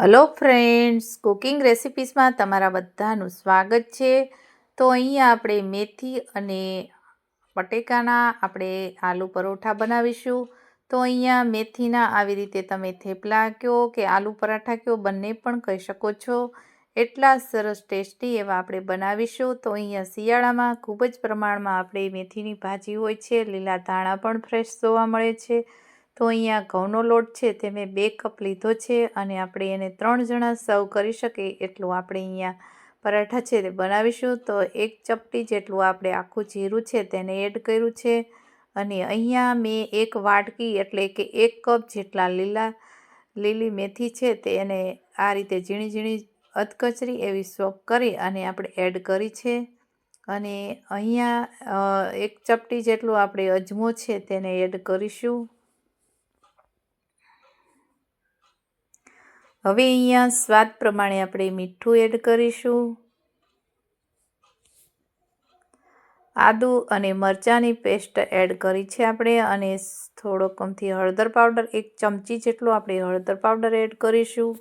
Hello friends cooking રેસિપીસમાં તમારા બધાનું સ્વાગત છે. તો અહીંયા આપણે મેથી અને બટેકાના આપણે આલુ પરોઠા બનાવીશું. તો અહીંયા મેથીના આવી રીતે તમે થેપલા કહો કે આલુ પરાઠા કહો બંને પણ કહી શકો છો. એટલા સરસ ટેસ્ટી એવા આપણે બનાવીશું. તો અહીંયા શિયાળામાં ખૂબ જ પ્રમાણમાં આપણે મેથીની ભાજી હોય છે. લીલા ધાણા પણ ફ્રેશ જોવા મળે છે. તો અહીંયા ઘઉંનો લોટ છે તે મેં બે કપ લીધો છે અને આપણે એને ત્રણ જણા સર્વ કરી શકીએ એટલું આપણે અહીંયા પરાઠા છે તે બનાવીશું. તો એક ચપટી જેટલું આપણે આખું જીરું છે તેને એડ કર્યું છે અને અહીંયા મેં એક વાટકી એટલે કે એક કપ જેટલા લીલા લીલી મેથી છે તેને આ રીતે ઝીણી ઝીણી અધકચરી એવી સોપ કરી અને આપણે એડ કરી છે. અને અહીંયા એક ચપટી જેટલું આપણે અજમો છે તેને એડ કરીશું. હવે અહીંયા સ્વાદ પ્રમાણે આપણે મીઠું એડ કરીશું. આદુ અને મરચાંની પેસ્ટ એડ કરી છે આપણે અને થોડો કમથી હળદર પાવડર, એક ચમચી જેટલો આપણે હળદર પાવડર એડ કરીશું.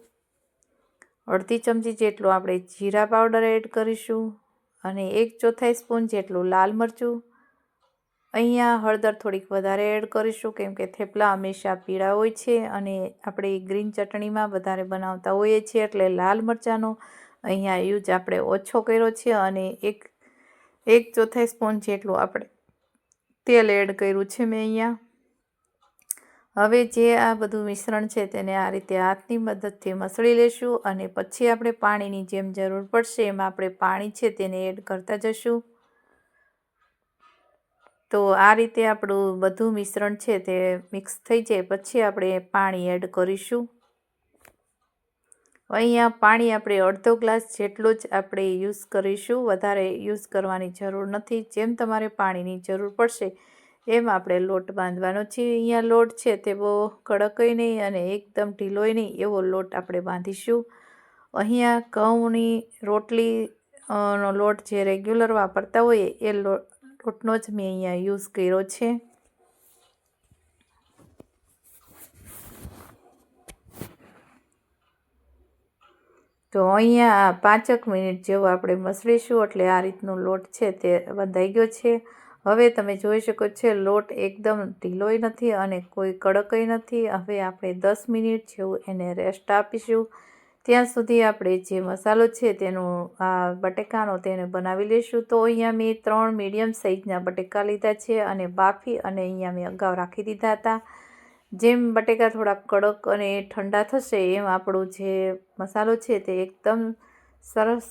અડધી ચમચી જેટલો આપણે જીરા પાવડર એડ કરીશું અને એક ચોથાઈ સ્પૂન જેટલું લાલ મરચું. અહીંયા હળદર થોડીક વધારે એડ કરીશું, કેમ કે થેપલા હંમેશા પીળા હોય છે અને આપણે ગ્રીન ચટણીમાં વધારે બનાવતા હોઈએ છીએ એટલે લાલ મરચાંનો અહીંયા યુઝ આપણે ઓછો કર્યો છે અને એક એક ચોથાઈ સ્પૂન જેટલું આપણે તેલ એડ કર્યું છે મેં અહીંયા. હવે જે આ બધું મિશ્રણ છે તેને આ રીતે હાથની મદદથી મસળી લેશું અને પછી આપણે પાણીની જેમ જરૂર પડશે એમાં આપણે પાણી છે તેને એડ કરતા જશું. તો આ રીતે આપણું બધું મિશ્રણ છે તે મિક્સ થઈ જાય, પછી આપણે પાણી એડ કરીશું. અહીંયા પાણી આપણે અડધો ગ્લાસ જેટલો જ આપણે યુઝ કરીશું, વધારે યુઝ કરવાની જરૂર નથી. જેમ તમારે પાણીની જરૂર પડશે, એમ આપણે લોટ બાંધવાનો છે. અહીંયા લોટ છે તે બહુ કડકય નહીં અને એકદમ ઢીલોય નહીં, એવો લોટ આપણે બાંધીશું. અહીંયા ઘઉંની રોટલી નો લોટ જે રેગ્યુલર વાપરતા હોઈએ, એ લોટ લોટનો જ મેં અહીંયા યુઝ કર્યો છે. તો અહીંયા પાંચક મિનિટ જેવો આપણે મસળીશું એટલે આ રીતનો લોટ છે તે બંધાઈ ગયો છે. હવે તમે જોઈ શકો છો લોટ એકદમ ઢીલોય નથી અને કોઈ કડકય નથી. હવે આપણે દસ મિનિટ જેવું એને રેસ્ટ આપીશું. ત્યાં સુધી આપણે જે મસાલો છે તેનો, આ બટેકાનો તેને બનાવી લઈશું તો અહીંયા મેં ત્રણ મીડિયમ સાઇઝના બટેકા લીધા છે અને બાફી અને અહીંયા મેં અગાઉ રાખી દીધા હતા. જેમ બટેકા થોડા કડક અને ઠંડા થશે, એમ આપણું જે મસાલો છે તે એકદમ સરસ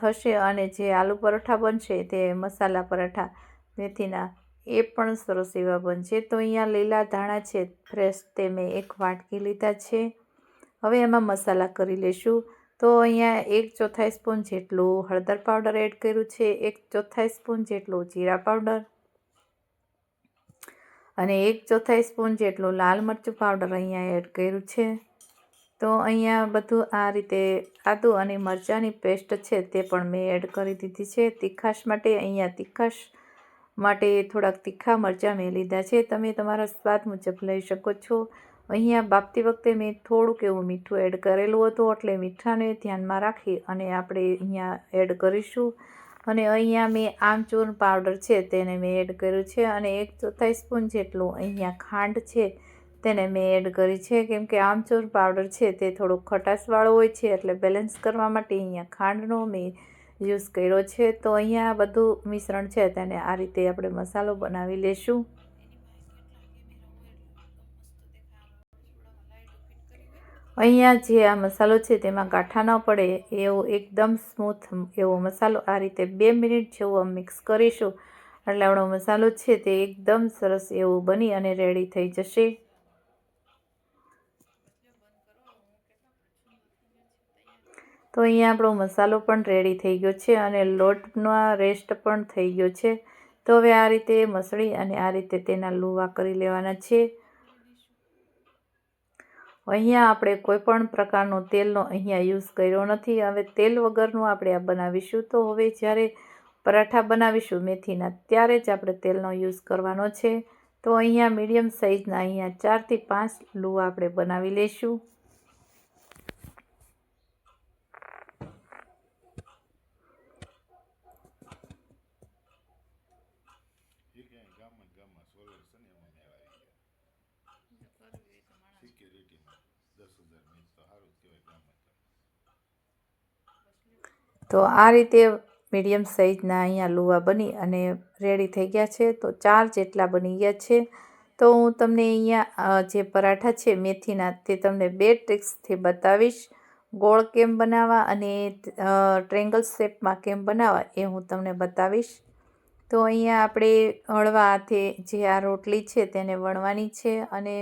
થશે અને જે આલુ પરોઠા બનશે તે મસાલા પરાઠા મેથીના, એ પણ સરસ એવા બનશે. તો અહીંયા લીલા ધાણા છે, ફ્રેશ તે મેં એક વાટકી લીધા છે. હવે એમાં મસાલા કરી લઈશું તો અહીંયા એક ચોથાઈ સ્પૂન જેટલું હળદર પાવડર એડ કર્યું છે, એક ચોથાઈ સ્પૂન જેટલું જીરા પાવડર અને એક ચોથાઈ સ્પૂન જેટલું લાલ મરચું પાવડર અહીંયા એડ કર્યું છે. તો અહીંયા બધું આ રીતે આદુ અને મરચાંની પેસ્ટ છે તે પણ મેં એડ કરી દીધી છે. તીખાશ માટે અહીંયા તીખાશ માટે થોડાક તીખા મરચાં મેં લીધા છે. તમે તમારા સ્વાદ મુજબ લઈ શકો છો. અહીંયા બાપતી વખતે મેં થોડુંક એવું મીઠું એડ કરેલું હતું, એટલે મીઠાને ધ્યાનમાં રાખી અને આપણે અહીંયા એડ કરીશું. અને અહીંયા મેં આમચૂર પાવડર છે તેને મેં એડ કર્યું છે અને એક ચોથાઈ સ્પૂન જેટલું અહીંયા ખાંડ છે તેને મેં એડ કરી છે. કેમ કે આમચૂર પાવડર છે તે થોડુંક ખટાશવાળો હોય છે, એટલે બેલેન્સ કરવા માટે અહીંયા ખાંડનો મેં યુઝ કર્યો છે. તો અહીંયા બધું મિશ્રણ છે તેને આ રીતે આપણે મસાલો બનાવી લેશું. અહીંયા જે આ મસાલો છે તેમાં ગાંઠા ન પડે, એવો એકદમ સ્મૂથ એવો મસાલો આ રીતે બે મિનિટ જેવો મિક્સ કરીશું. એટલે આપણો મસાલો છે તે એકદમ સરસ એવો બની અને રેડી થઈ જશે. તો અહીંયા આપણો મસાલો પણ રેડી થઈ ગયો છે અને લોટનો રેસ્ટ પણ થઈ ગયો છે. તો હવે આ રીતે મસળી અને આ રીતે તેના લુવા કરી લેવાના છે. અહીંયા આપણે કોઈ પણ પ્રકારનો તેલનો અહીંયા યુઝ કર્યો નથી. હવે તેલ વગરનું આપણે આ બનાવીશું. તો હવે જ્યારે પરાઠા બનાવીશું મેથીના, ત્યારે જ આપણે તેલનો યુઝ કરવાનો છે. તો અહીંયા મીડિયમ સાઇઝના અહીંયા ચારથી પાંચ લુવા આપણે બનાવી લઈશું દસ હજાર મિનિટ તો સારું જ કહેવાય ગામમાં તો આ રીતે મીડિયમ સાઇઝના અહીંયા લુવા બની અને રેડી થઈ ગયા છે. તો ચાર જેટલા બની ગયા છે. તો હું તમને અહીંયા જે પરાઠા છે મેથીના તે તમને બે ટ્રિક્સથી બતાવીશ. ગોળ કેમ બનાવવા અને ટ્રેંગલ શેપમાં કેમ બનાવવા એ હું તમને બતાવીશ. તો અહીંયા આપણે હળવા હાથે જે આ રોટલી છે તેને વણવાની છે અને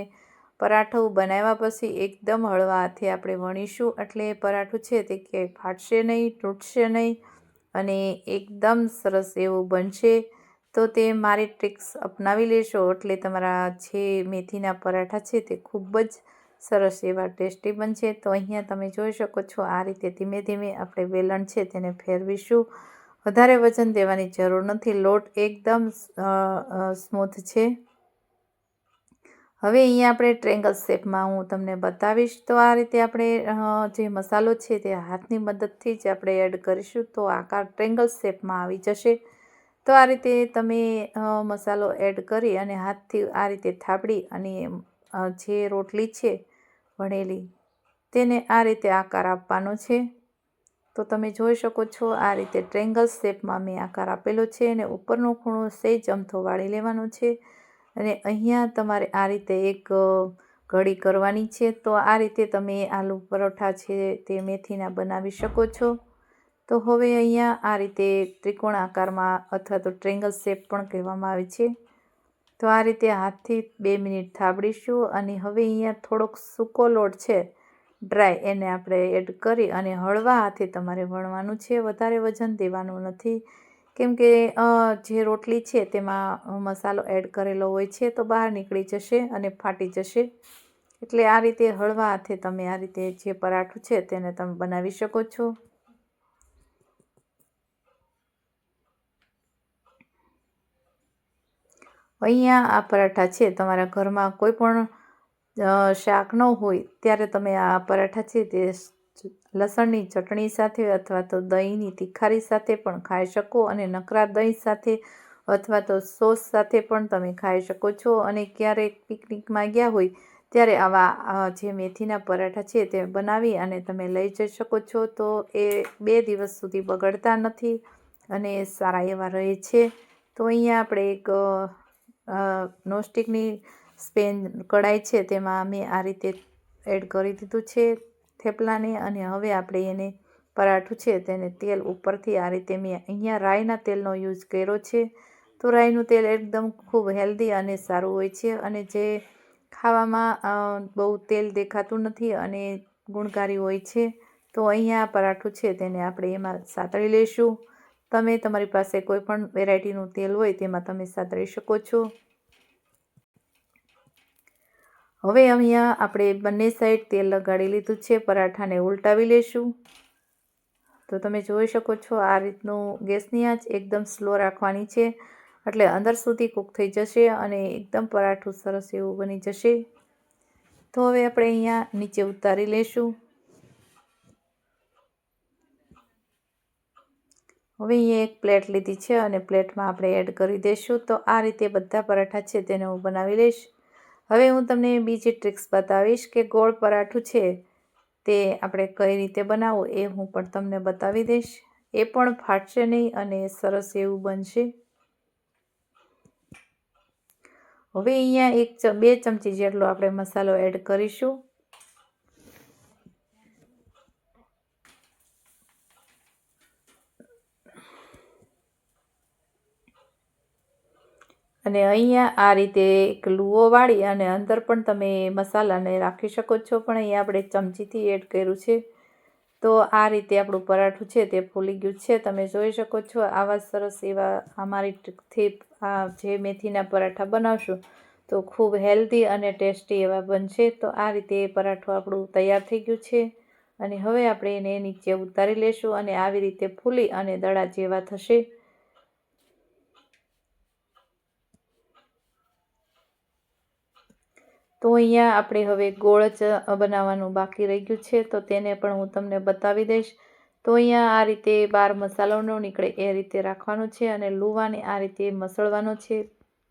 પરાઠું બનાવ્યા પછી એકદમ હળવા હાથે આપણે વણીશું. એટલે પરાઠું છે તે ક્યાંય ફાટશે નહીં, તૂટશે નહીં અને એકદમ સરસ એવું બનશે. તો તે મારી ટ્રિક્સ અપનાવી લેશો. એટલે તમારા જે મેથીના પરાઠા છે તે ખૂબ જ સરસ એવા ટેસ્ટી બનશે. તો અહીંયા તમે જોઈ શકો છો આ રીતે ધીમે ધીમે આપણે વેલણ છે તેને ફેરવીશું. વધારે વજન દેવાની જરૂર નથી. લોટ એકદમ સ્મૂથ છે. હવે અહીંયા આપણે ટ્રેંગલ શેપમાં હું તમને બતાવીશ. તો આ રીતે આપણે જે મસાલો છે તે હાથની મદદથી જ આપણે એડ કરીશું તો આકાર ટ્રેંગલ શેપમાં આવી જશે. તો આ રીતે તમે મસાલો એડ કરી અને હાથથી આ રીતે થાબડી અને જે રોટલી છે વણેલી તેને આ રીતે આકાર આપવાનો છે. તો તમે જોઈ શકો છો આ રીતે ટ્રેંગલ શેપમાં મેં આકાર આપેલો છે અને ઉપરનો ખૂણો સેજ અમથો વાળી લેવાનો છે. અને અહીંયા તમારે આ રીતે એક ઘડી કરવાની છે. તો આ રીતે તમે આલુ પરોઠા છે તે મેથીના બનાવી શકો છો. તો હવે અહીંયા આ રીતે ત્રિકોણ આકારમાં અથવા તો ટ્રેંગલ શેપ પણ કહેવામાં આવે છે. તો આ રીતે હાથથી બે મિનિટ થાબડીશું અને હવે અહીંયા થોડોક સૂકો લોટ છે. ડ્રાય એને આપણે એડ કરી અને હળવા હાથે તમારે વણવાનું છે. વધારે વજન દેવાનું નથી. કેમ કે જે રોટલી છે તેમાં મસાલો એડ કરેલો હોય છે તો બહાર નીકળી જશે અને ફાટી જશે. એટલે આ રીતે હળવા હાથે તમે આ રીતે જે પરાઠું છે તેને તમે બનાવી શકો છો. અહીંયા આ પરાઠા છે તમારા ઘરમાં કોઈ પણ શાક ન હોય, ત્યારે તમે આ પરાઠા છે તે લસણની ચટણી સાથે અથવા તો દહીંની તિખારી સાથે પણ ખાઈ શકો અને નકરા દહીં સાથે અથવા તો સોસ સાથે પણ તમે ખાઈ શકો છો. અને ક્યારેક પિકનિકમાં ગયા હોય ત્યારે આવા જે મેથીના પરાઠા છે તે બનાવી અને તમે લઈ જઈ શકો છો. તો એ બે દિવસ સુધી બગડતા નથી અને સારા એવા રહે છે. તો અહીંયા આપણે એક નોસ્ટિકની સ્પેન કઢાઈ છે. તેમાં મેં આ રીતે એડ કરી દીધું છે. થેપલાને અને હવે આપણે એને પરાઠું છે તેને તેલ ઉપરથી આ રીતે મેં અહીંયા રાઈના તેલનો યુઝ કર્યો છે. તો રાઈનું તેલ એકદમ ખૂબ હેલ્ધી અને સારું હોય છે અને જે ખાવામાં બહુ તેલ દેખાતું નથી અને ગુણકારી હોય છે, તો અહીંયા પરાઠું છે તેને આપણે એમાં સાતળી લઈશું. તમે તમારી પાસે કોઈ પણ વેરાયટીનું તેલ હોય તેમાં તમે સાતળી શકો છો. હવે અહીંયા આપણે બંને સાઈડ તેલ લગાડી લીધું છે, પરાઠાને ઉલટાવી લેશું. તો તમે જોઈ શકો છો, આ રીતનું ગેસની આંચ એકદમ સ્લો રાખવાની છે. એટલે અંદર સુધી કૂક થઈ જશે અને એકદમ પરાઠું સરસ એવું બની જશે. તો હવે આપણે અહીંયા નીચે ઉતારી લેશું. હવે અહીંયા એક પ્લેટ લીધી છે અને પ્લેટમાં આપણે એડ કરી દઈશું તો આ રીતે બધા પરાઠા છે, તેને હું બનાવી લઈશ. હવે હું તમને બીજી ટ્રિક્સ બતાવીશ કે ગોળ પરાઠું છે તે આપણે કઈ રીતે બનાવવું એ હું પણ તમને બતાવી દઈશ. એ પણ ફાટશે નહીં અને સરસ એવું બનશે. હવે અહીંયા એક બે ચમચી જેટલો આપણે મસાલો એડ કરીશું. અને અહીંયા આ રીતે એક લુઓ વાળી અને અંદર પણ તમે મસાલાને રાખી શકો છો. પણ અહીંયા આપણે ચમચીથી એડ કર્યું છે. તો આ રીતે આપણું પરાઠું છે તે ફૂલી ગયું છે. તમે જોઈ શકો છો આવા સરસ એવા અમારી ટ્રીકથી આ જે મેથીના પરાઠા બનાવશું તો ખૂબ હેલ્ધી અને ટેસ્ટી એવા બનશે. તો આ રીતે પરાઠું આપણું તૈયાર થઈ ગયું છે. અને હવે આપણે એને નીચે ઉતારી લેશું અને આવી રીતે ફૂલી અને દડા જેવા થશે. તો અહીંયા આપણે હવે ગોળ બનાવવાનું બાકી રહી ગયું છે, તો તેને પણ હું તમને બતાવી દઈશ. તો અહીંયા આ રીતે બાર મસાલો ન નીકળે એ રીતે રાખવાનો છે અને લુવાને આ રીતે મસળવાનો છે.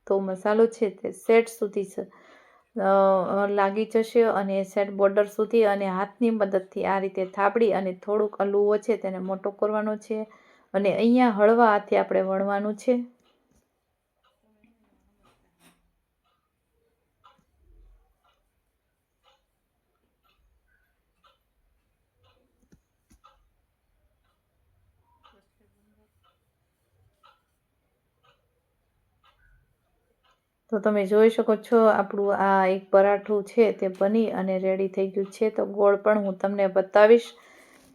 તો મસાલો છે તે સેટ સુધી લાગી જશે અને સેટ બોર્ડર સુધી અને હાથની મદદથી આ રીતે થાબડી અને થોડુંક લુવો છે તેને મોટો કરવાનો છે. અને અહીંયા હળવા હાથે આપણે વણવાનું છે. તો તમે જોઈ શકો છો, આપણું આ એક પરાઠું છે તે બની અને રેડી થઈ ગયું છે. તો ગોળ પણ હું તમને બતાવીશ.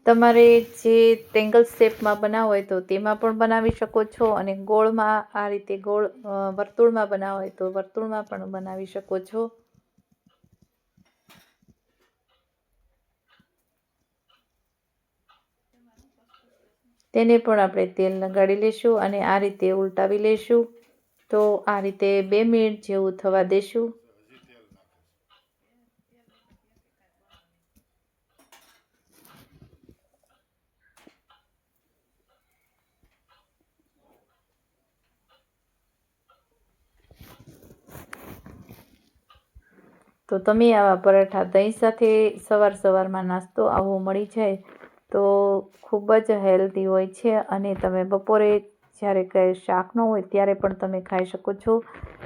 તમારે જે ટેંગલ શેપમાં બનાવો હોય તો તેમાં પણ બનાવી શકો છો અને ગોળમાં આ રીતે ગોળ વર્તુળમાં બનાવો હોય તો વર્તુળમાં પણ બનાવી શકો છો. તેને પણ આપણે તેલ લગાડી લઈશું અને આ રીતે ઉલટાવી લઈશું તો આ રીતે બે મિનિટ જેવું થવા દેશું. તો તમે આવા પરાઠા દહીં સાથે સવાર સવારમાં નાસ્તો આવો મળી જાય તો ખૂબ જ હેલ્ધી હોય છે અને તમે બપોરે જ્યારે કંઈ શાક ન હોય ત્યારે પણ તમે ખાઈ શકો છો.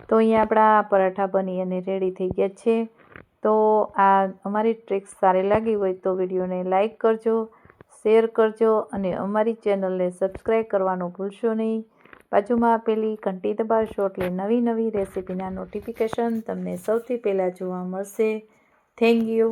તો અહીંયા આપણા પરાઠા બની અને રેડી થઈ ગયા છે. તો આ અમારી ટ્રીક્સ સારી લાગી હોય તો વિડીયોને લાઇક કરજો શેર કરજો અને અમારી ચેનલને સબસ્ક્રાઈબ કરવાનું ભૂલશો નહીં. બાજુમાં આપેલી ઘંટી દબાવશો એટલે નવી નવી રેસીપીના નોટિફિકેશન તમને સૌથી પહેલાં જોવા મળશે. Thank you